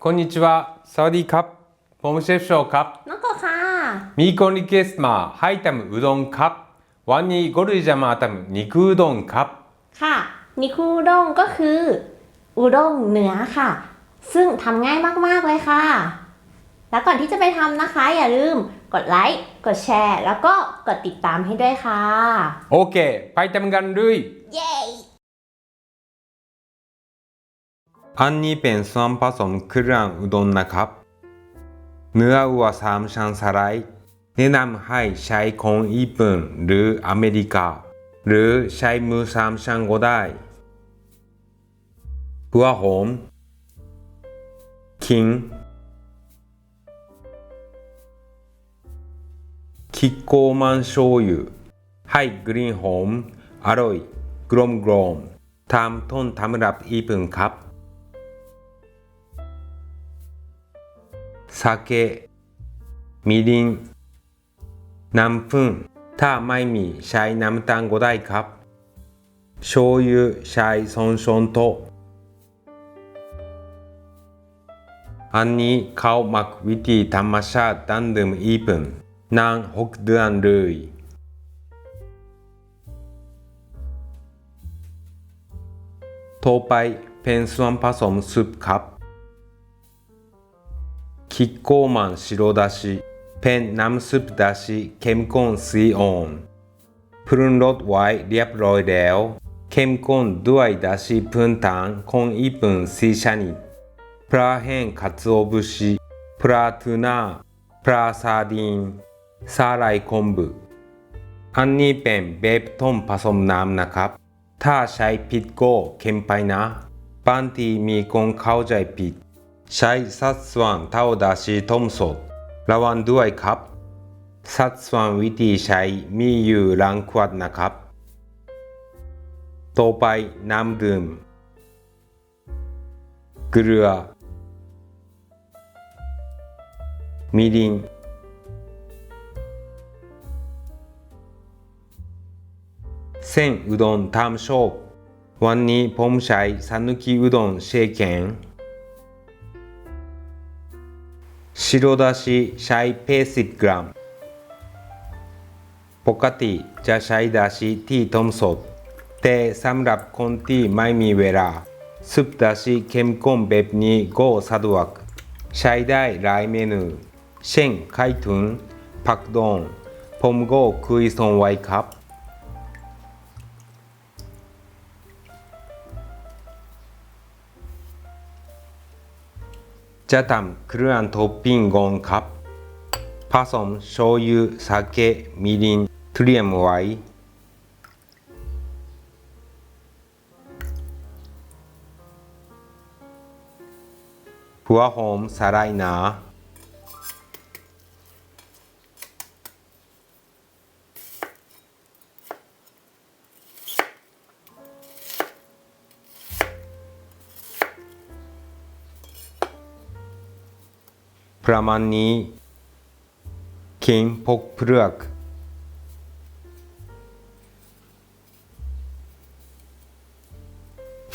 はい、こんにちは。สวัสดีครับ ผมเชฟโชครับ น้องโกค่ะ มีคนรีเควสต์มาให้ทำอุด้งครับ วันนี้ก็เลยจะมาทำ肉อุด้งครับ ค่ะ นิคุอุด้งก็คือ อุด้งเนื้อค่ะ ซึ่งทำง่ายมากๆเลยค่ะ แล้วก่อนที่จะไปทำนะคะ อย่าลืมกดไลค์ กดแชร์ แล้วก็กดติดตามให้ด้วยค่ะ โอเค ไปทำกันเลย เย้ อันนี้เป็นส่วนผสมเครื่องอุด้งนะครับ เนื้อวัวสามชั้นสไลด์แนะนำให้ใช้ของญี่ปุ่นหรืออเมริกา หรือใช้มือสามชั้นก็ได้หัวหอมขิงคิโกมันโชยุให้กลิ่นหอมอร่อยกลมกลมทำต้นตำรับญี่ปุ่นครับ 酒みりんน้ำผึ้งถ้าไม่มีใช้น้ำตาลก็ได้ครับโชยุใช้ซอนชอนโตะอันนี้เขามักวิธีธรรมชาติดั้งเดิมญี่ปุ่นนานหกเดือนเลยต่อไปเป็นส่วนผสมซุปครับ キッコーマン白だし、ペンน้ำซุปだしเข้มข้นซีออนปรุงรสไว้เรียบร้อยแล้ว เข้มข้นด้วยดาชิพื้นฐานของญี่ปุ่นสี่ชนิดปลาแห้งคาつお節ปลาทูน่าปลาซาดีนสาหร่ายคอมบุอันนี้เป็นแบบต้มผสมน้ำนะครับ ถ้าใช้ผิดก็เค็มไปนะบางทีมีคนเข้าใจผิด ใช้สัดส่วนเท่าดาชิต้มสดระวังด้วยครับ สัดส่วนวิธีใช้มีอยู่หลังขวดนะครับ ต่อไปน้ำดื่มเกลือみりんเส้นอุด้งตามชอบวันนี้ผมใช้สานุกิอุด้งเชเคน 白だしใช้เพสิบกรัม ปกติจะใช้ดาชิที่ต้มสด แต่สำหรับคนที่ไม่มีเวลาซุปดาชิเข้มข้นแบบนี้ก็สะดวก ใช้ได้หลายเมนู เช่นไข่ตุ๋นผักดองผมก็คุยส่งไว้ครับ จะทำเครื่องท็อปปิ้งก่อนครับผสมโชยุสาเประมาณนี้ขิงพกเปลือก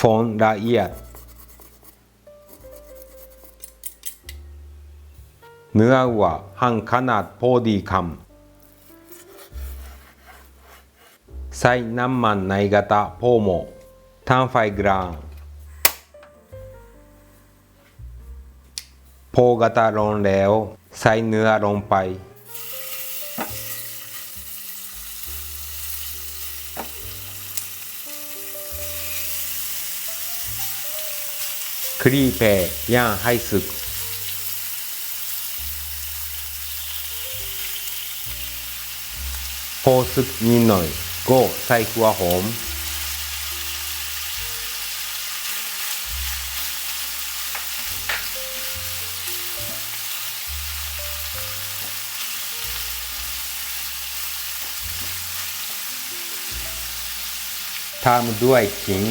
ฝนละเอียดเนื้อวัวหั่นขนาดพอดีคำใส่น้ำมันในกระทะพอเหมาะทั้งไฟกลาง พอกระทะร้อนแล้วใส่เนื้อลงไปคลีเปย่างให้สุกพอสุ ตามด้วยขิง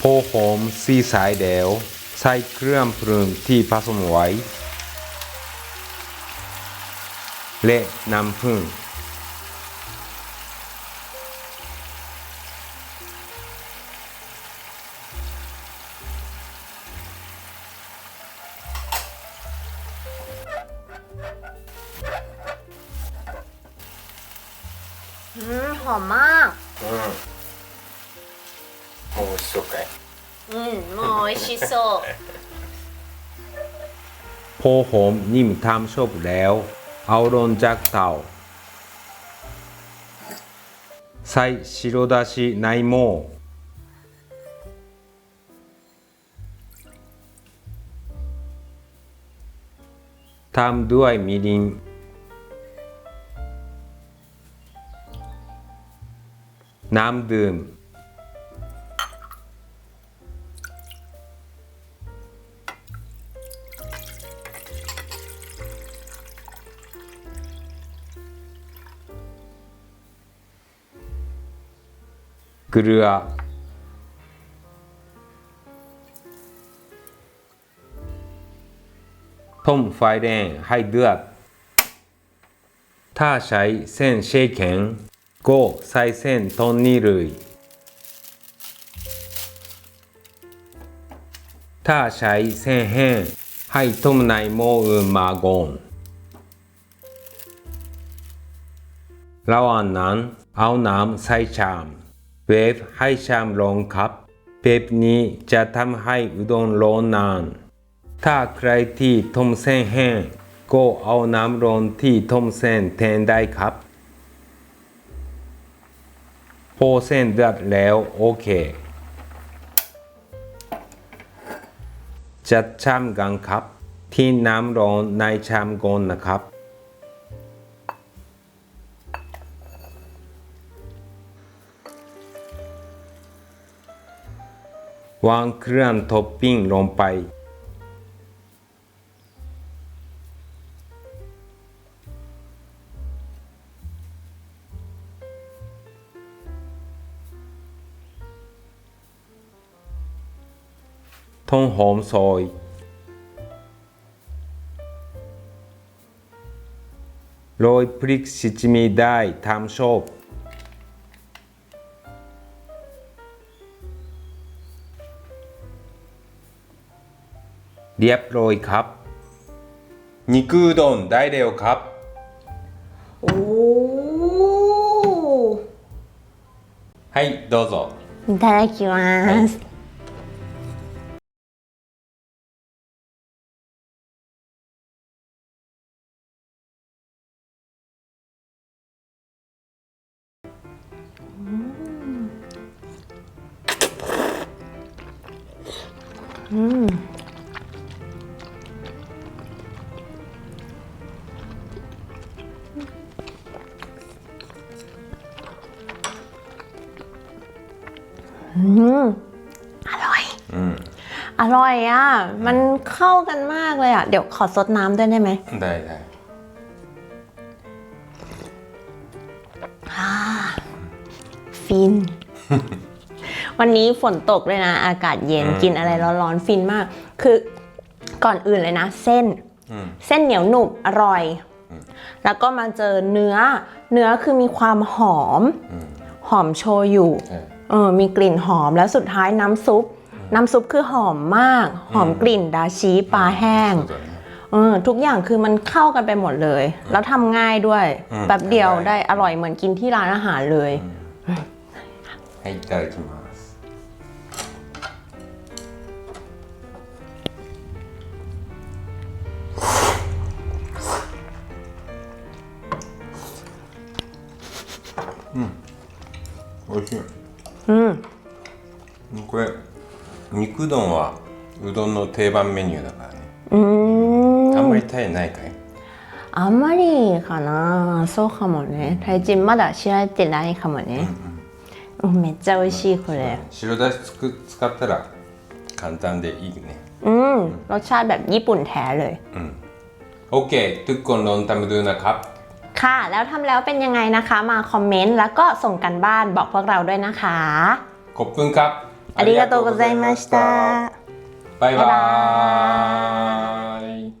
พอหอมซีสายแล้วใส่เครื่องปรุงที่ผสมไว้ และน้ำผึ้ง หอมมาก おいしそうかい อืมโมยชิโซ พอหอมนิ่มทำชอบแล้ว เอาลงจากเตาใส่白だしในหม้อตามด้วยみりん น้ำดื่ม เกลือ ต้มไฟแดงให้เดือด ถ้าใช้เส้นเชคแข็ง ก็ใส่เส้นตอนนี้เลยถ้าใช้เส้นแห้งให้ต้มในหม้ออื่นมาก่อนระหว่างนั้นเอาน้ำใส่ชามเวฟให้ชามร้อนครับแบบนี้จะทำให้อุด้งร้อนนานถ้าใครที่ต้มเส้นแห้งก็เอาน้ำร้อนที่ต้มเส้นแทนได้ครับ พอ เส้นเดือดแล้วโอเค จัดชามกันครับ ที่น้ำร้อนในชามก่อนนะครับ วางเครื่องท็อปปิ้งลงไป ทงหอมซอย โรยพริกชิจิมิได้ทำชอบ เรียบร้อยครับ肉うどんได้เร็วครับ โอ้ はいどうぞいただきます、อืม อร่อยอร่อยอะ มันเข้ากันมากเลยอะ เดี๋ยวขอซดน้ำด้วยได้ไหมได้ได้อ่าฟิน วันนี้ฝนตกเลยนะ อากาศเย็นกินอะไรร้อนๆฟินมาก คือก่อนอื่นเลยนะ เส้นเส้นเหนียวหนุบอร่อยแล้วก็มาเจอเนื้อ เนื้อคือมีความหอมหอมโชยุ เออ มีกลิ่นหอมแล้วสุดท้ายน้ำซุป น้ำซุปคือหอมมาก หอมกลิ่นดาชิปลาแห้ง เออทุกอย่างคือมันเข้ากันไปหมดเลย แล้วทำง่ายด้วย อืม แป๊บเดียว ทำง่าย ได้อร่อยเหมือนกินที่ร้านอาหารเลย はいいただきますうん美味しい うんこれ肉うどんはうどんの定番メニューだからねうーんあんまりタイないかいあんまりかなそうかもねタイ人まだ知られてないかもね、うん、めっちゃ美味しいこれ白だしつく使ったら簡単でいいね อืมรสชาติแบบญี่ปุ่นแท้เลย โอเคทุกคนลองทำดูนะครับ ค่ะ แล้วทำแล้วเป็นยังไงนะคะ มาคอมเมนต์แล้วก็ส่งกันบ้านบอกพวกเราด้วยนะคะ ขอบคุณครับ ありがとうございましたバイババイバーイ